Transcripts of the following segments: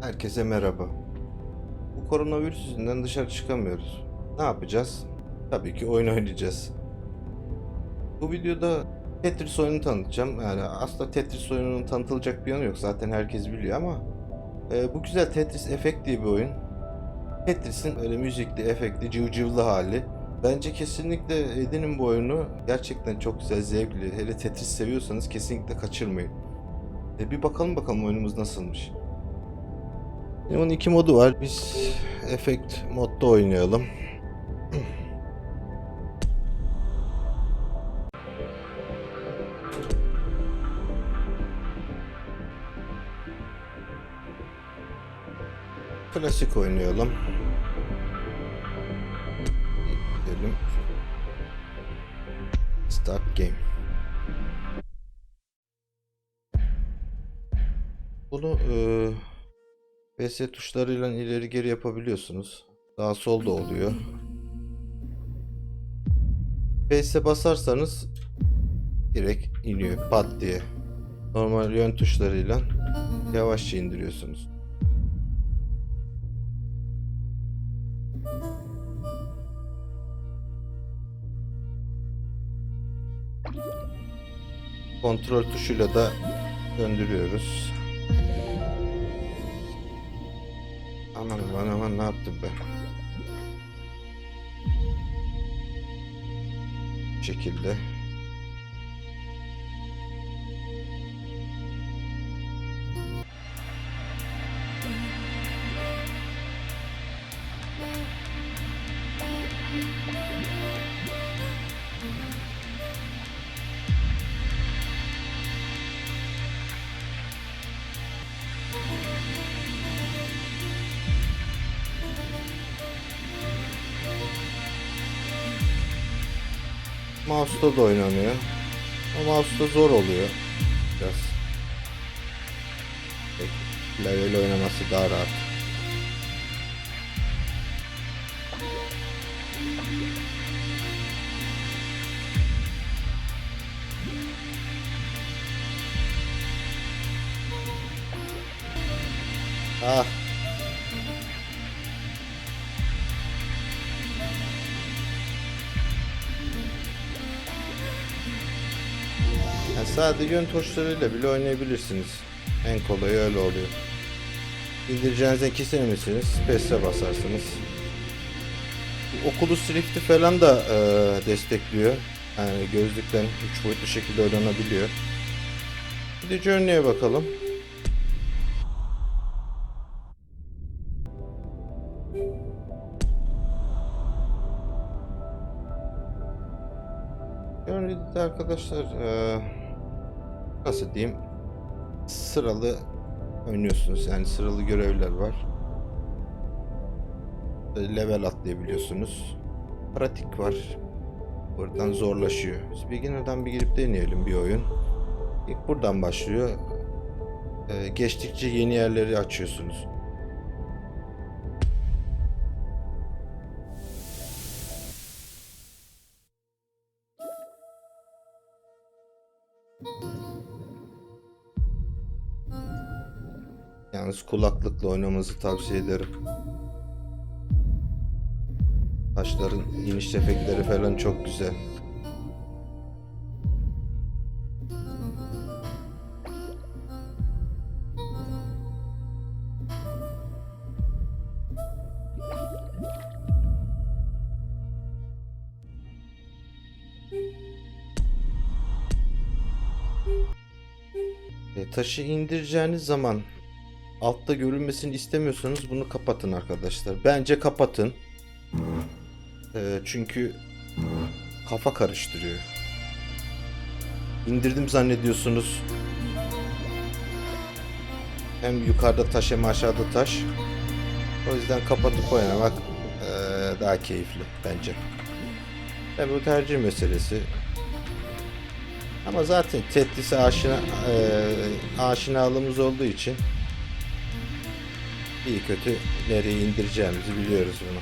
Herkese merhaba. Bu koronavirüs yüzünden dışarı çıkamıyoruz. Ne yapacağız? Tabii ki oyun oynayacağız. Bu videoda Tetris oyunu tanıtacağım. Yani aslında Tetris oyununun tanıtılacak bir yanı yok. Zaten herkes biliyor ama e, bu güzel Tetris Effect diye bir oyun. Tetris'in öyle müzikli, efektli, cıvcıvlı hali. Bence kesinlikle edinin bu oyunu. Gerçekten çok güzel, zevkli. Hele Tetris seviyorsanız kesinlikle kaçırmayın. E, bir bakalım bakalım oyunumuz nasılmış. Şimdi Bunun iki modu var. Biz efekt modda oynayalım. Klasik oynayalım. Gidelim. Start game. Bunu eee PS tuşlarıyla ileri geri yapabiliyorsunuz. Sağ sol da oluyor. PS basarsanız direkt iniyor pat diye. Normal yön tuşlarıyla yavaşça indiriyorsunuz. Kontrol tuşuyla da döndürüyoruz. Aman aman aman ne yaptım ben? Bu şekilde. Mouse'da da oynanıyor. Ama mouse'da zor oluyor. Biraz. Klavyeyle oynaması daha rahat. Ah. Sadece yön tuşlarıyla bile oynayabilirsiniz. En kolayı öyle oluyor. İndireceğiniz ikisini misiniz? Space'e basarsınız. Oculus Rift'i falan da e, destekliyor. Yani gözlükten 3 boyutlu şekilde oynanabiliyor. Bir de Journey'e bakalım. Journey'de arkadaşlar e, nasıl diyeyim sıralı oynuyorsunuz yani sıralı görevler var. Level atlayabiliyorsunuz. Pratik var. Buradan zorlaşıyor. Biz beginner'dan bir girip deneyelim bir oyun. İlk buradan başlıyor. E, geçtikçe yeni yerleri açıyorsunuz. Yalnız kulaklıkla oynamanızı tavsiye ederim. Taşların iniş efektleri falan çok güzel. E, taşı indireceğiniz zaman altta görünmesini istemiyorsanız bunu kapatın arkadaşlar. Bence kapatın. E, çünkü kafa karıştırıyor. İndirdim zannediyorsunuz. Hem yukarıda taş hem aşağıda taş. O yüzden kapatıp oynamak e, daha keyifli bence. Tabi bu tercih meselesi. Ama zaten Tetris'e aşina, e, aşinalığımız olduğu için iyi kötü nereye indireceğimizi biliyoruz bunu.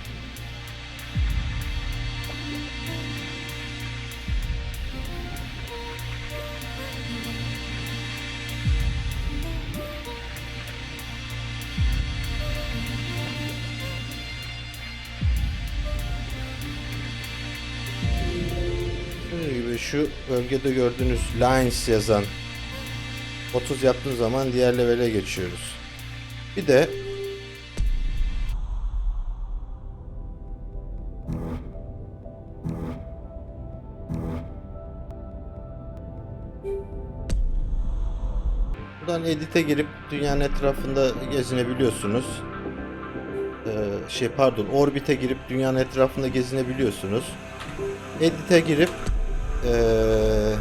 gibi şu bölgede gördüğünüz lines yazan 30 yaptığınız zaman diğer levele geçiyoruz. Bir de Buradan edit'e girip dünyanın etrafında gezinebiliyorsunuz. Ee, şey pardon orbite girip dünyanın etrafında gezinebiliyorsunuz. Edit'e girip ee,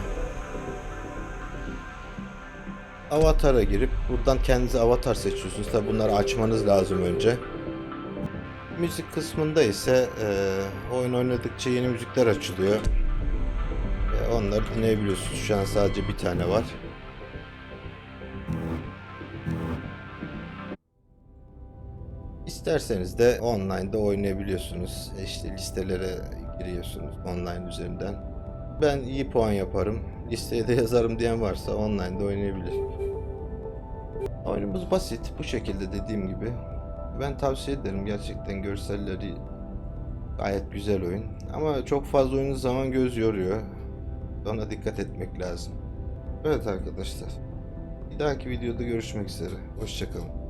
avatara girip buradan kendinize avatar seçiyorsunuz. Tabi bunları açmanız lazım önce. Müzik kısmında ise ee, oyun oynadıkça yeni müzikler açılıyor. Onları dinleyebiliyorsunuz. Şu an sadece bir tane var. İsterseniz de online'da oynayabiliyorsunuz. İşte listelere giriyorsunuz online üzerinden. Ben iyi puan yaparım. Listeye de yazarım diyen varsa online'da oynayabilir. Oyunumuz basit. Bu şekilde dediğim gibi. Ben tavsiye ederim. Gerçekten görselleri gayet güzel oyun. Ama çok fazla oynadığı zaman göz yoruyor. Ona dikkat etmek lazım. Evet arkadaşlar. Bir dahaki videoda görüşmek üzere. Hoşçakalın.